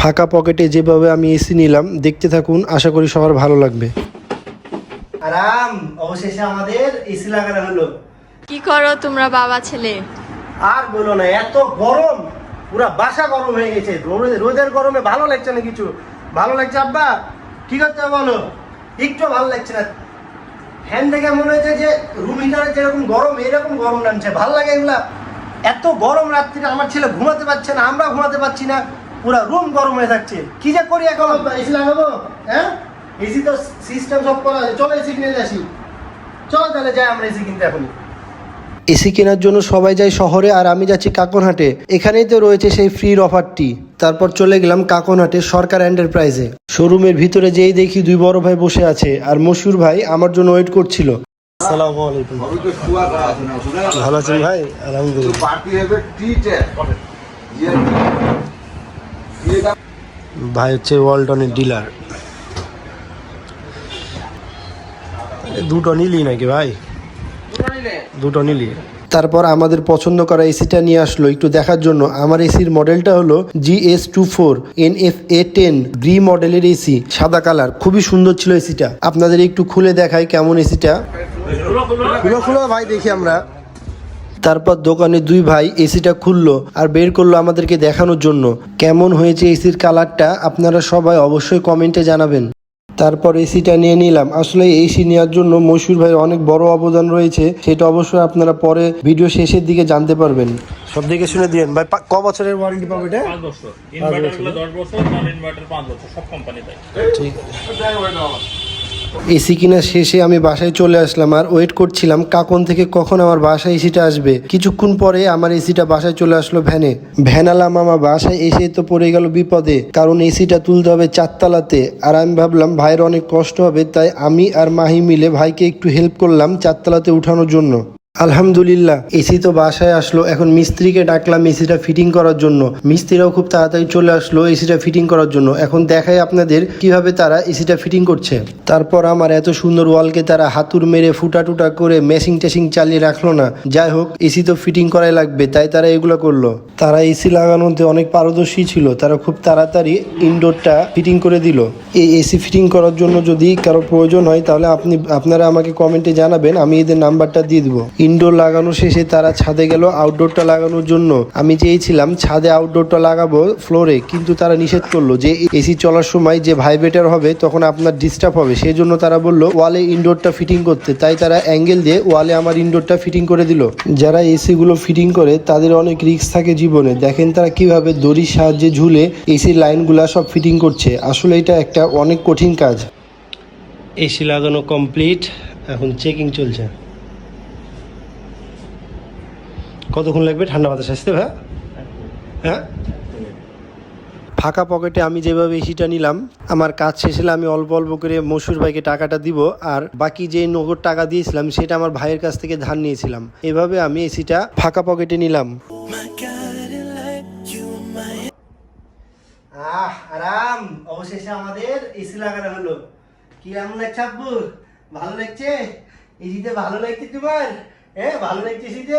ফাঁকা পকেটে যেভাবে আমি এসি নিলাম দেখতে থাকুন আশা করি সবার ভালো লাগবে। আরাম অবশেষে আমাদের এসি লাগানো হলো। কি করো তোমরা বাবা ছেলে? আর বলো না এত গরম পুরো বাসা গরম হয়ে গেছে। রোদের গরমে ভালো লাগছে না কিছু? ভালো লাগছে আব্বা? কি করতে বলো? একটু ভালো লাগছে না। ফ্যান দেখে মনে হচ্ছে যে রুম হিটারে যেরকম গরম এরকম গরম নামছে। ভালো লাগে এগুলা। এত গরম রাত্রিতে আমার ছেলে ঘুমাতে পারছে না আমরা ঘুমাতে পারছি না। পুরা রুম গরম হয়ে থাকছে। কি যে করি এখন? এসি লাগাবো হ্যাঁ? এসি তো সিস্টেম সব করা আছে। চলো এসি কিনে আসি। চলো তাহলে যাই আমরা এসি কিনতে এখনই। এসি কেনার জন্য সবাই যায় শহরে আর আমি যাচ্ছি কাকনহাটে। এখানেই তো রয়েছে সেই ফ্রির অফারটি তারপর চলে গেলাম কাকনহাটে সরকার এন্টারপ্রাইজে শোরুমের ভিতরে যেই দেখি দুই বড় ভাই বসে আছে আর মশুর ভাই আমার জন্য ওয়েট করছিল। আসসালামু আলাইকুম। ভালো আছেন ভাই? আলহামদুলিল্লাহ। পার্টি হবে টিটে ভাই হচ্ছে ওয়ালটনের ডিলার। দুটো নিলি নাকি ভাই? দুটো নিলি। তারপর আমাদের পছন্দ করা এসিটা নিয়ে আসলো একটু দেখার জন্য। আমার এসির মডেলটা হলো G S two four N F A ten Gree মডেলের এসি সাদা কালার। খুবই সুন্দর ছিল এসিটা। আপনাদের একটু খুলে দেখাই কেমন এসিটা। খুলো খুলো ভাই দেখি আমরা। তারপর দোকানে দুই ভাই এসিটা খুললো আর বের করল আমাদেরকে দেখানোর জন্য। কেমন হয়েছে এসির কালারটা আপনারা সবাই অবশ্যই কমেন্টে জানাবেন। তারপর এসিটা নিয়ে নিলাম। আসলে এসি নেওয়ার জন্য মশুর ভাইয়ের অনেক বড় অবদান রয়েছে। সেটা অবশ্যই আপনারা পরে ভিডিও শেষের দিকে জানতে পারবেন। সব দিকে শুনে দিন ভাই ক বছরের ওয়ারেন্টি পাবে এটা? পাঁচ বছর। ইনভার্টারগুলো দশ বছর নন ইনভার্টার পাঁচ বছর সব কোম্পানি দেয় ঠিক। এসি কিনা শেষে আমি বাসায় চলে আসলাম আর ওয়েট করছিলাম কাকন থেকে কখন আমার বাসায় এসিটা আসবে। কিছুক্ষণ পরে আমার এসিটা বাসায় চলে আসলো ভ্যানে। ভ্যানালাম আমার বাসায় এসে তো পড়ে গেল বিপদে, কারণ এসিটা তুলতে হবে চারতলাতে। আর আমি ভাবলাম, ভাইয়ের অনেক কষ্ট হবে, তাই আমি আর মাহি মিলে ভাইকে একটু হেল্প করলাম চারতলাতে উঠানোর জন্য। আলহামদুলিল্লাহ, এসি তো বাসায় আসলো। এখন মিস্ত্রিকে ডাকলাম এসিটা ফিটিং করার জন্য। মিস্ত্রিরাও খুব তাড়াতাড়ি চলে আসলো এসিটা ফিটিং করার জন্য। এখন দেখাই আপনাদের কীভাবে তারা এসিটা ফিটিং করছে। তারপর আমার এত সুন্দর ওয়ালকে তারা হাতুর মেরে ফুটা টুটা করে মেশিং টেশিং চালিয়ে রাখল না। যাই হোক, এসি তো ফিটিং করাই লাগবে, তাই তারা এগুলো করল। তারা এসি লাগানোতে অনেক পারদর্শী ছিল, তারা খুব তাড়াতাড়ি ইনডোরটা ফিটিং করে দিল। এই এসি ফিটিং করার জন্য যদি কারও প্রয়োজন হয়, তাহলে আপনি, আপনারা আমাকে কমেন্টে জানাবেন, আমি এদের নাম্বারটা দিয়ে দেবো। ইনডোর লাগানো শেষে তারা ছাদে গেল আউটডোরটা লাগানোর জন্য। আমি চেয়েছিলাম ছাদে আউটডোরটা লাগাবো ফ্লোরে কিন্তু তারা নিষেধ করল যে এসি চলার সময় যে ভাইব্রেটার হবে, তখন আপনার ডিস্টার্ব হবে। সেই জন্য তারা বলল ওয়ালে ইনডোরটা ফিটিং করতে। তাই তারা অ্যাঙ্গেল দিয়ে ওয়ালে আমার ইনডোরটা ফিটিং করে দিল। যারা এসি গুলো ফিটিং করে, তাদের অনেক রিস্ক থাকে জীবনে। দেখেন তারা কীভাবে দড়ির সাহায্যে ঝুলে এসির লাইনগুলা সব ফিটিং করছে। আসলে এটা একটা অনেক কঠিন কাজ। এসি লাগানো কমপ্লিট এখন চেকিং চলছে। কতক্ষণ লাগবে? ঠান্ডা বাতাস আসতে ভাই? হ্যাঁ? ফাঁকা পকেটে আমি যেভাবে এসিটা নিলাম আমার কাজ শেষ হলে আমি অল্প অল্প করে মসুর ভাইকে টাকাটা দিব আর বাকি যে নগদ টাকা দিয়েছিলাম সেটা আমার ভাইয়ের কাছ থেকে ধার নিয়েছিলাম। এভাবে আমি এসিটা ফাঁকা পকেটে নিলাম। আহ আরাম! অবশেষে আমাদের এসি লাগানো হলো। কি এমন লাগছে আব্বু? ভালো লাগছে? এসিতে ভালো লাগছে তোমার? হ্যাঁ ভালো লাগছে এসিতে